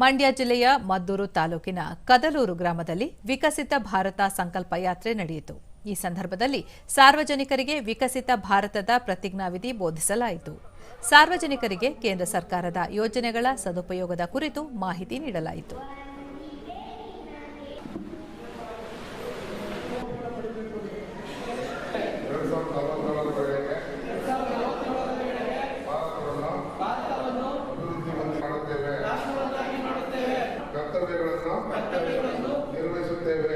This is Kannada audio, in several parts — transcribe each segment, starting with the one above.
ಮಂಡ್ಯ ಜಿಲ್ಲೆಯ ಮದ್ದೂರು ತಾಲೂಕಿನ ಕದಲೂರು ಗ್ರಾಮದಲ್ಲಿ ವಿಕಸಿತ ಭಾರತ ಸಂಕಲ್ಪ ಯಾತ್ರೆ ನಡೆಯಿತು. ಈ ಸಂದರ್ಭದಲ್ಲಿ ಸಾರ್ವಜನಿಕರಿಗೆ ವಿಕಸಿತ ಭಾರತದ ಪ್ರತಿಜ್ಞಾವಿಧಿ ಬೋಧಿಸಲಾಯಿತು. ಸಾರ್ವಜನಿಕರಿಗೆ ಕೇಂದ್ರ ಸರ್ಕಾರದ ಯೋಜನೆಗಳ ಸದುಪಯೋಗದ ಕುರಿತು ಮಾಹಿತಿ ನೀಡಲಾಯಿತು. ಕರ್ತವ್ಯಗಳನ್ನು ನಿರ್ವಹಿಸುತ್ತೇವೆ.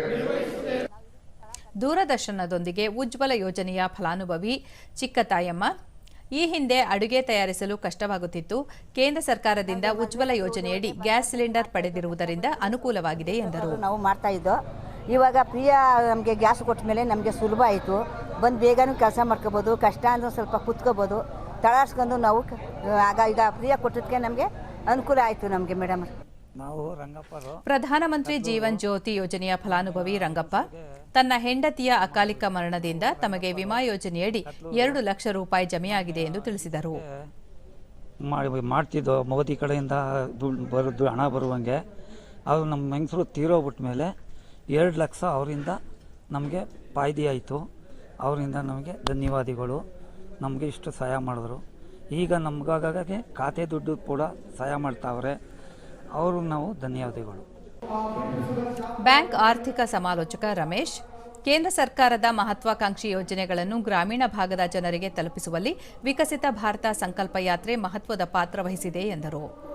ದೂರದರ್ಶನದೊಂದಿಗೆ ಉಜ್ವಲ ಯೋಜನೆಯ ಫಲಾನುಭವಿ ಚಿಕ್ಕತಾಯಮ್ಮ. ಈ ಹಿಂದೆ ಅಡುಗೆ ತಯಾರಿಸಲು ಕಷ್ಟವಾಗುತ್ತಿತ್ತು. ಕೇಂದ್ರ ಸರ್ಕಾರದಿಂದ ಉಜ್ವಲ ಯೋಜನೆಯಡಿ ಗ್ಯಾಸ್ ಸಿಲಿಂಡರ್ ಪಡೆದಿರುವುದರಿಂದ ಅನುಕೂಲವಾಗಿದೆ ಎಂದರು. ನಾವು ಮಾಡ್ತಾ ಇದ್ದೋ. ಇವಾಗ ಪ್ರಿಯ ನಮಗೆ ಗ್ಯಾಸ್ ಕೊಟ್ಟ ಮೇಲೆ ನಮಗೆ ಸುಲಭ ಆಯಿತು. ಬಂದು ಬೇಗನೂ ಕೆಲಸ ಮಾಡ್ಕೋಬೋದು ಕಷ್ಟ ಅಂದ್ರೆ ಸ್ವಲ್ಪ ಕುತ್ಕೋಬೋದು. ತಳಾಡ್ಸ್ಕೊಂಡು ನಾವು ಆಗ ಈಗ ಪ್ರಿಯ ಕೊಟ್ಟಿದ್ದಕ್ಕೆ ನಮಗೆ ಅನುಕೂಲ ಆಯಿತು ನಮಗೆ ಮೇಡಮ್. ನಾವು ರಂಗಪ್ಪರು. ಪ್ರಧಾನಮಂತ್ರಿ ಜೀವನ್ ಜ್ಯೋತಿ ಯೋಜನೆಯ ಫಲಾನುಭವಿ ರಂಗಪ್ಪ ತನ್ನ ಹೆಂಡತಿಯ ಅಕಾಲಿಕ ಮರಣದಿಂದ ತಮಗೆ ವಿಮಾ ಯೋಜನೆಯಡಿ ಎರಡು ಲಕ್ಷ ರೂಪಾಯಿ ಜಮೆಯಾಗಿದೆ ಎಂದು ತಿಳಿಸಿದರು. ಮಾಡಿ ಮಾಡ್ತಿದ್ದೋ ಮೋದಿ ಕಡೆಯಿಂದ ದುಡ್ಡು ಬರೋದು ಹಣ ಬರುವಂಗೆ ಅವರು ನಮ್ಮ ಹೆಂಗಸರು ತೀರೋಗ್ಬಿಟ್ಟ ಮೇಲೆ ಎರಡು ಲಕ್ಷ ಅವರಿಂದ ನಮಗೆ ಪಾಯ್ದಿ ಆಯಿತು. ಅವರಿಂದ ನಮಗೆ ಧನ್ಯವಾದಗಳು. ನಮಗೆ ಇಷ್ಟು ಸಹಾಯ ಮಾಡಿದ್ರು. ಈಗ ನಮ್ಗಾಗೆ ಖಾತೆ ದುಡ್ಡು ಕೂಡ ಸಹಾಯ ಮಾಡ್ತಾವ್ರೆ. ಅವರು ನಾವು ಧನ್ಯವಾದಗಳು. ಬ್ಯಾಂಕ್ ಆರ್ಥಿಕ ಸಮಾಲೋಚಕ ರಮೇಶ್, ಕೇಂದ್ರ ಸರ್ಕಾರದ ಮಹತ್ವಾಕಾಂಕ್ಷಿ ಯೋಜನೆಗಳನ್ನು ಗ್ರಾಮೀಣ ಭಾಗದ ಜನರಿಗೆ ತಲುಪಿಸುವಲ್ಲಿ ವಿಕಸಿತ ಭಾರತ ಸಂಕಲ್ಪ ಯಾತ್ರೆ ಮಹತ್ವದ ಪಾತ್ರ ವಹಿಸಿದೆ ಎಂದರು.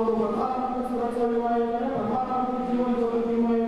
Allahu Akbar.